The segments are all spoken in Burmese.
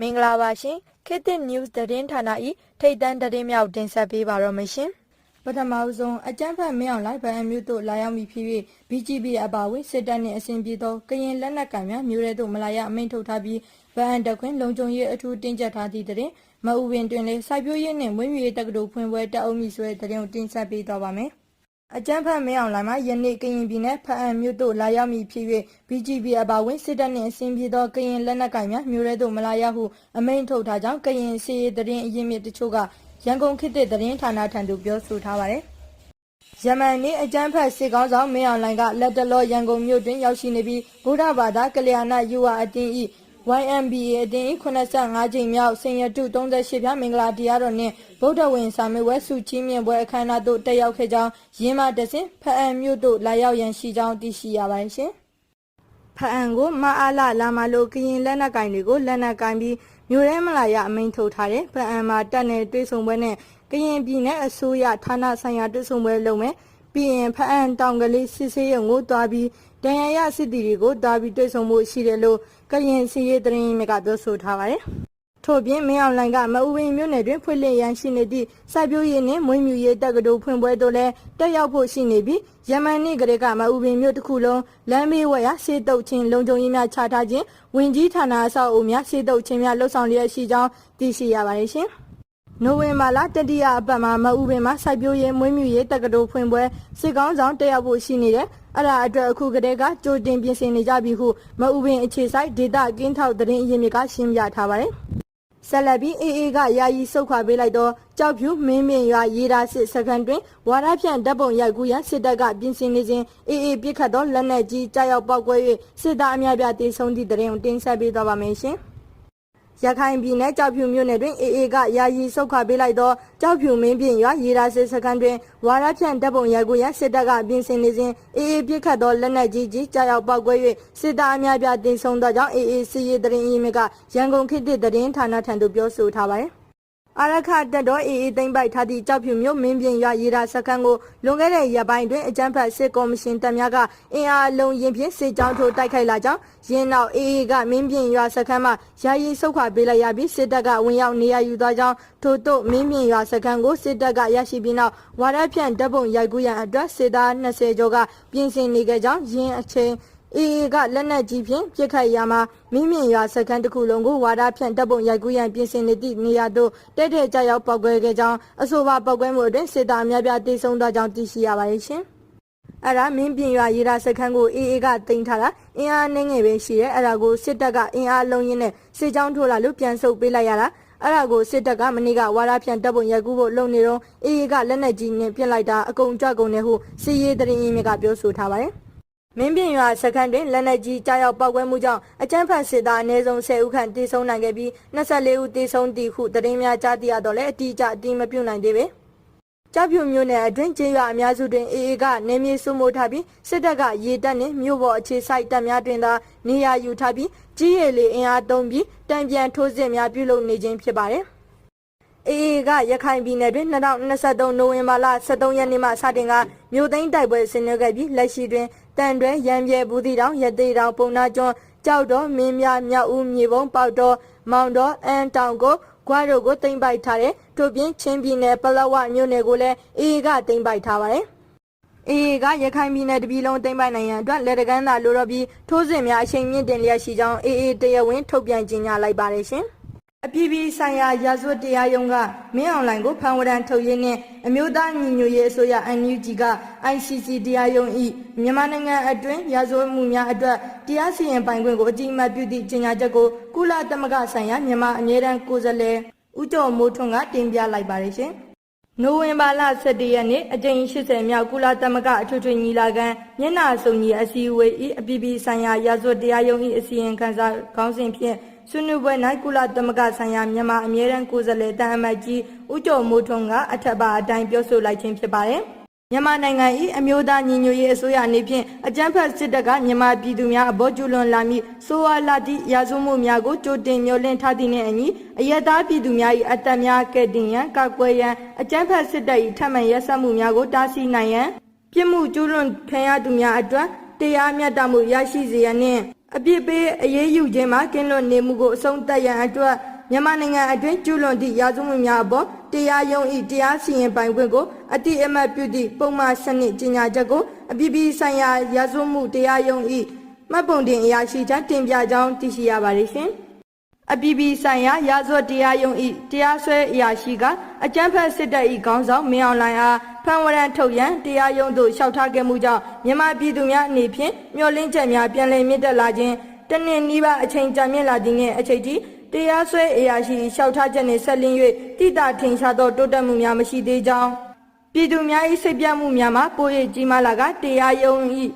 မင်္ဂလာပါရှင်ခေတ်သစ် news သတင်းဌာန၏ထိတ်တန့်သတင်းများကိုတင်ဆက်ပေးပါတော့မရှင်ပထမဆုံးအကြမ်းဖက်မင်းအောင်လှိုင်ဗန်အမျိုးတို့လာရောက်မိဖြစ်၍ BGB အပါအဝင်စစ်တပ်နှင့်အစဉ်ပြေသောကရင်လက်နက်ကိုင်များမျိုးရဲသို့မလာရအမိန့်ထုတ်ထားပြီးဗန်တခွင်လုံခြုံရေးအထူးတင်းကျပ်ထားသည့်သတင်းမအူပင်တွင်လည်းစိုက်ပျိုးရေးနှင့်ဝင်းမြူရေးတက္ကသိုလ်ဖွင့်ပွဲတက်အုပ်မိဆွဲသတင်းကိုတင်ဆက်ပေးသွားပါမယ် အကြမ်းဖက်မင်းအောင်လှိုင်မှာယနေ့ကရင်ပြည်နယ်ဖအံမြို့သို့လာရောက်မည်ဖြစ်၍ BGB အပါအဝင်စစ်တပ်နှင့်အစဉ်ပြေသောကရင်လက်နက်ကိုင်များမျိုးရဲသို့မလာရဟုအမိန့်ထုတ်ထားကြောင်းကရင်စီရေးသတင်းအရင်းမြစ်တချို့ကရန်ကုန်ခေတ်သစ်သတင်းဌာနထံသို့ပြောဆိုထားပါတယ်။ယမန်နေ့အကြမ်းဖက်စစ်ကောင်းဆောင်မင်းအောင်လှိုင်ကလက်တလောရန်ကုန်မြို့တွင်ရောက်ရှိနေပြီးဗုဒ္ဓဘာသာကလျာဏယူဝအတင်း၏ YMBA အတင်း၏85ကြိမ်မြောက်ဆင်ရတု38ပြားမင်္ဂလာတရားတော်နှင့်ဗုဒ္ဓဝင်စာမေးပွဲစုချင်းမြင့်ပွဲအခမ်းအနားသို့တက်ရောက်ခဲ့ကြောင်းရင်းမတဆင်ဖအံမြို့သို့လာရောက်ရန်ရှိကြောင်းသိရှိရပါတယ်ရှင်။ဖအံကိုမအားလာလာမလို့ကရင်လက်နက်ကင်တွေကိုလက်နက်ကင်ပြီးမြို့ရဲမလာရအမိန်ထုတ်ထားတယ်ဖအံမှာတက်နယ်တွေးဆုံပွဲနဲ့ကရင်ပြည်နယ်အစိုးရဌာနဆိုင်ရာတွေးဆုံပွဲလုပ်မယ် ပြီးရင်ဖအံတောင်ကလေးစစ်ဆေးရုံကိုတွားပြီးဒဏ်ရာရစစ်တီတွေကိုတွားပြီးတွေးဆုံမှုရှိတယ်လို့ကရင်စီရေးသတင်းမြစ်ကပြောဆိုထားပါတယ်ထို့ပြင်မင်းအောင်လှိုင်ကမအူပင်မြို့နယ်တွင်ဖွင့်လှစ်ရန်ရှိနေသည့်စိုက်ပျိုးရေးနှင့်မွေးမြူရေးတက္ကသိုလ်ဖွင့်ပွဲသို့လည်းတက်ရောက်ဖို့ရှိနေပြီးယမန်နေ့ကလေးကမအူပင်မြို့တစ်ခုလုံးလမ်းမေးဝဲရစေတုတ်ချင်းလုံခြုံရေးများချထားခြင်းဝင်ကြီးဌာနအဆောက်အအုံများစေတုတ်ချင်းများလှုပ်ဆောင်လျက်ရှိကြောင်းသိရှိရပါတယ်ရှင်။ နိုဝင်ဘာလတတိယအပတ်မှာမအူပင်မှာစိုက်ပျိုးရေးမွေးမြူရေးတက္ကသိုလ်ဖွင့်ပွဲစစ်ကောင်းဆောင်တက်ရောက်ဖို့ရှိနေတယ်။အဲ့ဒါအတွက်အခုကတည်းကကြိုတင်ပြင်ဆင်နေကြပြီဟုမအူပင်အခြေဆိုင်ဒေတာကင်းထောက်သတင်းအရင်းမြစ်ကရှင်းပြထားပါတယ်။ဆက်လက်ပြီးအေးအေးကယာယီဆုတ်ခွာပေးလိုက်တော့ကြောက်ဖြူမင်းမင်းရွာရေဒါစစ်စခန်းတွင်ဝါရဖြန့်တပ်ပုံရိုက်ကူးရန်စစ်တပ်ကပြင်ဆင်နေစဉ်အေးအေးပြစ်ခတ်သောလက်နက်ကြီးကြားရောက်ပောက်ကွဲ၍စစ်သားအများပြတေဆုံးသည့်တရင်ကိုတင်ဆက်ပေးသွားပါမယ်ရှင်။ ရခိုင်ပြည်နယ်ကြောက်ဖြူမြို့နယ်တွင်အေအေကယာယီဆုတ်ခွာပေးလိုက်သောကြောက်ဖြူမင်းပြင်ရွာရေဒါစစ်စခန်းတွင်ဝါရဖြန့်တပ်ပုံရိုက်ကူးရန်စစ်တပ်ကပြင်ဆင်နေစဉ်အေအေပြစ်ခတ်သောလက်နက်ကြီးကြီးကြားရောက်ပောက်ကွဲ၍စစ်သားအများပြတေဆုံးသောကြောင့်အေအေစီရီတရင်အင်းမြစ်ကရန်ကုန်ခေတ်သစ်တရင်ဌာနထံသို့ပြောဆိုထားပါတယ်။ အာရခတက်တော်အေးအေးသိမ့်ပိုက်ထားသည့်ကြောက်ဖြူမြို့မင်းပြင်ရွာရေဒါစခန်းကိုလွန်ခဲ့တဲ့ရက်ပိုင်းတွင်အကြမ်းဖက်စစ်ကော်မရှင်တပ်များကအင်အားအလုံးရင်ဖြင့်စစ်ကြောင်းထိုးတိုက်ခိုက်လာကြောင်းရင်းနောက်အေးအေးကမင်းပြင်ရွာစခန်းမှယာယီဆုတ်ခွာပေးလိုက်ရပြီးစစ်တပ်ကဝင်ရောက်နေရာယူသွားကြောင်းထို့သို့မင်းပြင်ရွာစခန်းကိုစစ်တပ်ကရရှိပြီးနောက်ဝါရဖြန့်တပ်ပုံရိုက်ကူးရန်အတွက်စစ်သား20ကျော်ကပြင်ဆင်နေကြကြောင်းရင်းအချိန် အေအေကလက်နက်ကြီးဖြင့်ပြစ်ခတ်ရာမှာမိမြင့်ရွာစခန်းတစ်ခုလုံးကိုဝါဒဖြန့်တပ်ပုံရိုက်ကူးရန်ပြင်ဆင်နေသည့်နေရာသို့တဲ့တဲ့ကြရောက်ပောက်ကွဲခဲ့ကြောင်းအဆိုပါပောက်ကွဲမှုအတွင်းစစ်သားအများပြားတေဆုံးသွားကြောင်းသိရှိရပါတယ်ရှင်။အဲ့ဒါမင်းပြင်ရွာရေဒါစခန်းကိုအေအေကတင်ထားတာအင်အားနှင်းငယ်ပဲရှိတယ်အဲ့ဒါကိုစစ်တပ်ကအင်အားလုံးရင်းနဲ့စစ်ကြောင်းထိုးလာလို့ပြန်ဆုတ်ပေးလိုက်ရတာအဲ့ဒါကိုစစ်တပ်ကမနေ့ကဝါရဖြန့်တပ်ပုံရိုက်ကူးဖို့လုပ်နေတော့အေအေကလက်နက်ကြီးနဲ့ပြစ်လိုက်တာအကုန်ကြွကုန်တယ်ဟုစီရေးတရင်အင်းမြစ်ကပြောဆိုထားပါတယ်။ မင်းပြင်ရွာစခန်းတွင်လက်နက်ကြီးကြားရောက်ပောက်ကွဲမှုကြောင့်အကြမ်းဖက်စစ်သားအနည်းဆုံး10ဦးခန့်တေဆုံးနိုင်ခဲ့ပြီး24ဦးတေဆုံးသည်ဟုသတင်းများကြားသိရတော့လည်းအတိအကျအတိမပြုနိုင်သေးပေ။ကြောက်ဖြူမြို့နယ်အတွင်းကျေးရွာအများစုတွင်အေအေကနေမြေစုမိုးထားပြီးစစ်တပ်ကရေတပ်နှင့်မြို့ပေါ်အခြေစိုက်တပ်များတွင်သာနေရာယူထားပြီးကြီးရည်လေအင်အားသုံးပြီးတံပြန်ထိုးစစ်များပြုလုပ်နေခြင်းဖြစ်ပါတယ်။ AA ကရခိုင်ပြည်နယ်တွင်2023နိုဝင်ဘာလ23ရက်နေ့မှစတင်ကမြို့သိမ်းတိုက်ပွဲဆင်နွှဲခဲ့ပြီးလက်ရှိတွင် တန်တွဲရံပြဲဘူးတီတောင်ရသေးတောင်ပုံနာကျွန်းကြောက်တော်မင်းများမြောက်ဦးမြေပုံပေါတော်မောင်တော်အန်တောင်ကိုခွားတို့ကိုတင်ပိုက်ထားတဲ့ထို့ပြင်ချင်းပြည်နယ်ပလောဝမြို့နယ်ကိုလည်း AA ကတင်ပိုက်ထားပါတယ်။ AA ကရခိုင်ပြည်နယ်တပြည်လုံးသိမ်းပိုက်နိုင်ရန်အတွက်လက်တကမ်းသာလိုတော့ပြီးထိုးစစ်များအချိန်မြင့်တင်လျက်ရှိကြောင်း AA တရားဝင်ထုတ်ပြန်ကြေညာလိုက်ပါတယ်ရှင်။ အပြည်ပြည်ဆိုင်ရာရာဇဝတ်တရားရုံးကမင်းအောင်လှိုင်ကိုဖမ်းဝရန်ထုတ်ရင်းနဲ့အမျိုးသားညီညွတ်ရေးအစိုးရ NUG က ICC တရားရုံး၏မြန်မာနိုင်ငံအတွင်းရာဇဝတ်မှုများအတွက်တရားစီရင်ပိုင်ခွင့်ကိုအတိအမှတ်ပြုသည့်ကြေညာချက်ကိုကုလသမဂ္ဂဆိုင်ရာမြန်မာအမြဲတမ်းကိုယ်စားလှယ်ဦးကျော်မိုးထွန်းကတင်ပြလိုက်ပါတယ်ရှင်။နိုဝင်ဘာလ17ရက်နေ့အကြိမ်80မြောက်ကုလသမဂ္ဂအထွေထွေညီလာခံမျက်နှာစုံကြီးအစည်းအဝေး၏အပြည်ပြည်ဆိုင်ရာရာဇဝတ်တရားရုံး၏အစီရင်ခံစာခေါင်းစဉ်ဖြင့် ဆွေးနွေးပွဲ၌ကုလသမဂ္ဂဆိုင်ရာမြန်မာအမြဲတမ်းကိုယ်စားလှယ်တန်အမတ်ကြီးဦးကျော်မိုးထွန်းကအထက်ပါအတိုင်းပြောဆိုလိုက်ခြင်းဖြစ်ပါတယ်။မြန်မာနိုင်ငံ၏အမျိုးသားညီညွတ်ရေးအစိုးရအနေဖြင့်အကြမ်းဖက်စစ်တပ်ကမြန်မာပြည်သူများအဘောကျူလွန်လာမည့်ဆိုဝါလာသည့်ရာဇဝမှုများကိုကြိုတင်မျှော်လင့်ထားသည့်နှင့်အညီအယက်သားပြည်သူများ၏အသက်များကယ်တင်ရန်ကာကွယ်ရန်အကြမ်းဖက်စစ်တပ်၏ထပ်မံရက်စက်မှုများကိုတားဆီးနိုင်ရန်ပြစ်မှုကျူးလွန်ခံရသူများအတွက်တရားမျှတမှုရရှိစေရန်နှင့် အပြစ်ပေးအရေးယူခြင်းမှကင်းလွတ်နေမှုကိုအဆုံးသတ်ရန်အတွက်မြန်မာနိုင်ငံအတွင်းကျူးလွန်သည့်ရာဇဝတ်မှုများအပေါ်တရားရုံး၏တရားစီရင်ပိုင်ခွင့်ကိုအတိအမှတ်ပြုသည့်ပုံမှန်စနစ်ကြီးညာချက်ကိုအပြည်ပြည်ဆိုင်ရာရာဇဝတ်မှုတရားရုံး၏မှတ်ပုံတင်အရာရှိချက်တင်ပြကြောင်းသိရှိရပါတယ်ရှင်။အပြည်ပြည်ဆိုင်ရာရာဇဝတ်တရားရုံး၏တရားစွဲအရာရှိကအကြမ်းဖက်စစ်တပ်၏ခေါင်းဆောင်မင်းအောင်လှိုင်အား ဖမ်းဝရမ်းထုတ်ရန်တရားရုံးသို့လျှောက်ထားခဲ့မှုကြောင့်မြန်မာပြည်သူများအနေဖြင့်မျှော်လင့်ချက်များပြန်လည်မြင့်တက်လာခြင်းတနည်းနီးပါးအချိန်ကြာမြင့်လာသည်နှင့်အချိန်ထိတရားစွဲအရာရှိ၏လျှောက်ထားချက်နှင့်ဆက်လင်း၍တိတာထင်ရှားသောတိုးတက်မှုများမရှိသေးကြောင်းပြည်သူများ၏စိတ်ပြတ်မှုများမှာပို၍ကြီးမားလာကတရားရုံး၏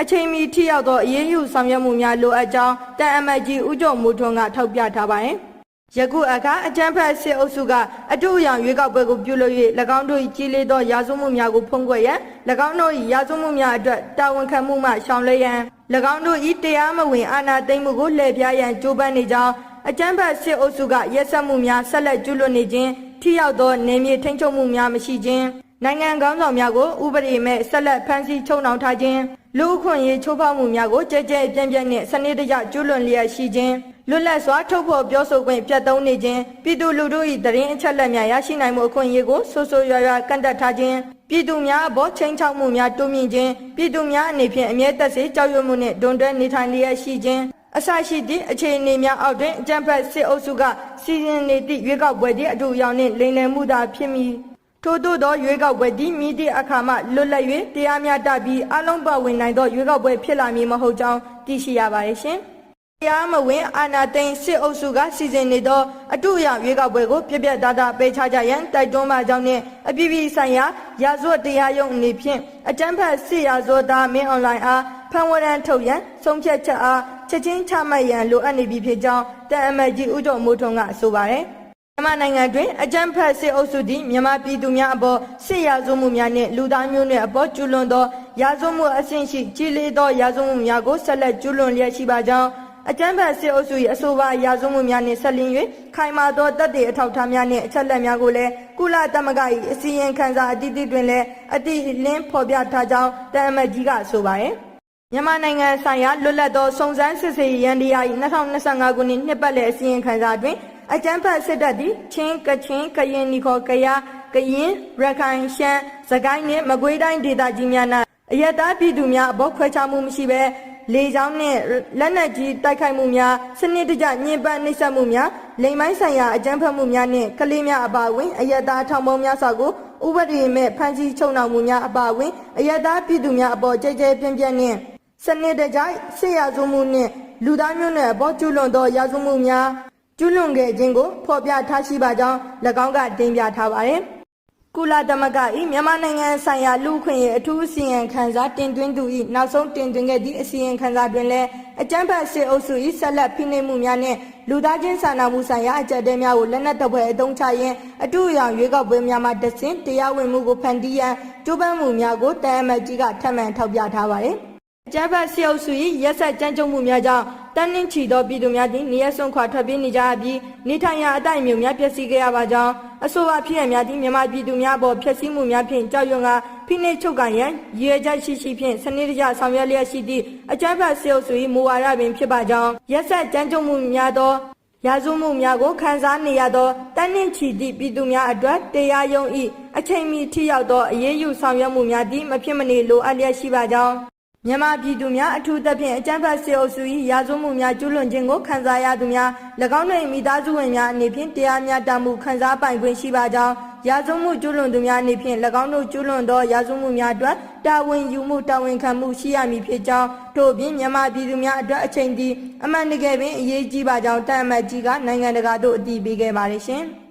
အချိန်မီထိရောက်သောအရေးယူဆောင်ရွက်မှုများလိုအပ်ကြောင်းတန်အမတ်ကြီးဦးကျော်မိုးထွန်းကထောက်ပြထားပါတယ်။ ယခုအခါအကြမ်းဖက်စစ်အုပ်စုကအထူးအယောင်ရွေးကောက်ပွဲကိုပြုလုပ်၍၎င်းတို့၏ကြီးလေးသောရာဇဝမှုများကိုဖုံးကွယ်ရန်၎င်းတို့၏ရာဇဝမှုများအတွက်တာဝန်ခံမှုမှရှောင်လွှဲရန်၎င်းတို့၏တရားမဝင်အာဏာသိမ်းမှုကိုလှည့်ပြားရန်ကြိုးပမ်းနေကြောင်းအကြမ်းဖက်စစ်အုပ်စုကရက်စက်မှုများဆက်လက်ကျူးလွန်နေခြင်းထိရောက်သောနေမြေထိန်းချုပ်မှုများမရှိခြင်းနိုင်ငံကောင်းဆောင်များကိုဥပဒေမဲ့ဆက်လက်ဖမ်းဆီးချုပ်နှောင်ထားခြင်းလူအခွင့်အရေးချိုးဖောက်မှုများကိုကြဲကြဲပြန့်ပြန့်နှင့်စနစ်တကျကျူးလွန်လျက်ရှိခြင်း လွတ်လပ်စွာထုတ်ဖော်ပြောဆိုခွင့်ပြတ်သုံးနေခြင်းပြည်သူလူထု၏တရင်အချက်လက်များရရှိနိုင်မှုအခွင့်အရေးကိုဆိုးဆိုးရွားရွားကန့်သက်ထားခြင်းပြည်သူများအပေါ်ချိန်ချောက်မှုများတိုးမြင့်ခြင်းပြည်သူများအနေဖြင့်အမြဲတက်စေကြောက်ရွံ့မှုနှင့်ဒွန်တွဲနေထိုင်လျက်ရှိခြင်းအစရှိသည့်အခြေအနေများအောက်တွင်အကြံဖက်စစ်အုပ်စုကစီစဉ်နေသည့်ရွေးကောက်ပွဲသည်အထူးအယောင်နှင့်လိမ်လည်မှုသာဖြစ်မည်ထို့သောသောရွေးကောက်ပွဲသည်မိသည့်အခါမှလွတ်လပ်၍တရားမျှတပြီးအလုံးပါဝင်နိုင်သောရွေးကောက်ပွဲဖြစ်လာမည်မဟုတ်ကြောင်းသိရှိရပါတယ်ရှင်။ တရားမဝင်အာဏာသိမ်းစစ်အုပ်စုကစီစဉ်နေသောအထူးအယောင်ရွေးကောက်ပွဲကိုပြပြသားသားပေးချကြရန်တိုက်တွန်းပါကြောင်းနှင့်အပြည်ပြည်ဆိုင်ရာရာဇဝတ်တရားရုံးအနေဖြင့်အကြမ်းဖက်စစ်ရာဇဝတ်သားမင်းအွန်လိုင်းအားဖမ်းဝရမ်းထုတ်ရန်ဆုံးဖြတ်ချက်အားချက်ချင်းချမှတ်ရန်လိုအပ်နေပြီဖြစ်ကြောင်းတန်အမတ်ကြီးဦးကျော်မိုးထွန်းကဆိုပါတယ်။မြန်မာနိုင်ငံတွင်အကြမ်းဖက်စစ်အုပ်စုသည်မြန်မာပြည်သူများအပေါ်စစ်ရာဇဝမှုများနှင့်လူသားမျိုးနွယ်အပေါ်ကျူးလွန်သောရာဇဝမှုအဆင့်ရှိကြီးလေးသောရာဇဝမှုများကိုဆက်လက်ကျူးလွန်လျက်ရှိပါကြောင်း အကြမ်းဖက်စစ်အုပ်စု၏အဆိုပါရာဇဝမှုများနှင့်ဆက်လျင်း၍ခိုင်မာသောတပ်တွေအထောက်အထားများနှင့်အချက်လက်များကိုလည်းကုလသမဂ္ဂ၏အစည်းအဝေးခန်းစာအသီးသီးတွင်လည်းအတိအလင်းဖော်ပြထားကြောင်းတန်အမတ်ကြီးကဆိုပါရယ်မြန်မာနိုင်ငံဆိုင်ရာလွတ်လပ်သောစုံစမ်းစစ်ဆေးရေးရန်တရား၏2025ခုနှစ်နှစ်ပတ်လည်အစည်းအဝေးခန်းစာတွင်အကြမ်းဖက်စစ်တပ်သည်ချင်းကချင်းကရင်နီခေါ်ကယားကရင်ရခိုင်ရှမ်းစကိုင်းနှင့်မကွေးတိုင်းဒေသကြီးများ၌အယက်သားပြည်သူများအပေါ်ခွဲခြားမှုမရှိဘဲ လေကြောင်းနှင့်လက်နက်ကြီးတိုက်ခိုက်မှုများစနစ်တကျညှဉ်းပန်းနှိပ်စက်မှုများလိမ်မိုင်းဆိုင်ရာအကြမ်းဖက်မှုများနှင့်ကလေးများအပါအဝင်အယက်သားထောင်ပေါင်းများစွာကိုဥပဒေမဲ့ဖမ်းဆီးချုပ်နှောင်မှုများအပါအဝင်အယက်သားပြည်သူများအပေါ်ကြဲကြဲပြန့်ပြန့်နှင့်စနစ်တကျဆစ်ရဇုမှုနှင့်လူသားမျိုးနွယ်အပေါ်ကျူးလွန်သောရာဇဝမှုများကျူးလွန်ခဲ့ခြင်းကိုဖော်ပြထားရှိပါကြောင်း၎င်းကတင်ပြထားပါတယ်။ ကုလသမဂ္ဂ၏မြန်မာနိုင်ငံဆိုင်ရာလူ့အခွင့်အရေးအထူးအစီရင်ခံစာတင်သွင်းသူ၏နောက်ဆုံးတင်သွင်းခဲ့သည့်အစီရင်ခံစာတွင်လည်းအကြမ်းဖက်စစ်အုပ်စု၏ဆက်လက်ဖိနှိပ်မှုများနှင့်လူသားချင်းစာနာမှုဆိုင်ရာအကြက်တဲများကိုလက်နက်တပ်ဖွဲ့အုံချရင်းအထူးအယောင်ရွေးကောက်ပွဲများမှတဆင့်တရားဝင်မှုကိုဖန်တီးရန်ကြိုးပမ်းမှုများကိုတန်အမတ်ကြီးကထပ်မံထောက်ပြထားပါတယ်။အကြမ်းဖက်စစ်အုပ်စု၏ရက်ဆက်ကြမ်းကြုတ်မှုများကြောင့် တန်းနှင်းချီသောပြည်သူများသည်နေရစွန့်ခွာထွက်ပြေးနေကြရပြီးနေထိုင်ရာအတိုင်းအမြုံများပျက်စီးခဲ့ရပါကြောင်းအဆိုပါဖြစ်ရများသည့်မြန်မာပြည်သူများပေါ်ဖျက်ဆီးမှုများဖြင့်ကြောက်ရွံ့ကဖိနှိပ်ချုပ်ကန်ရန်ရည်ရွယ်ချက်ရှိရှိဖြင့်စနစ်တကျဆောင်ရွက်လျက်ရှိသည့်အကြမ်းဖက်စစ်အုပ်စု၏မူဝါဒပင်ဖြစ်ပါကြောင်းရက်ဆက်ကြမ်းကြုတ်မှုများသောရာဇဝမှုများကိုခန်းစားနေရသောတန်းနှင့်ချီသည့်ပြည်သူများအတွက်တရားရုံး၏အချိန်မီထိရောက်သောအရေးယူဆောင်ရွက်မှုများသည်မဖြစ်မနေလိုအပ်လျက်ရှိပါကြောင်း မြန်မာပြည်သူများအထူးသဖြင့်အကြမ်းဖက်စစ်အုပ်စု၏ရာဇဝမှုများကျူးလွန်ခြင်းကိုခံစားရသူများ၎င်းတို့၏မိသားစုဝင်များအနေဖြင့်တရားမျှတမှုခံစားပိုင်ခွင့်ရှိပါကြောင်းရာဇဝမှုကျူးလွန်သူများအနေဖြင့်၎င်းတို့ကျူးလွန်သောရာဇဝမှုများအတွက်တာဝန်ယူမှုတာဝန်ခံမှုရှိရမည်ဖြစ်ကြောင်းထို့အပြင်မြန်မာပြည်သူများအတွက်အချိန်တည်းအမှန်တကယ်ပင်အရေးကြီးပါကြောင်းတန်အမတ်ကြီးကနိုင်ငံတကာသို့အတည်ပြုခဲ့ပါတယ်ရှင်။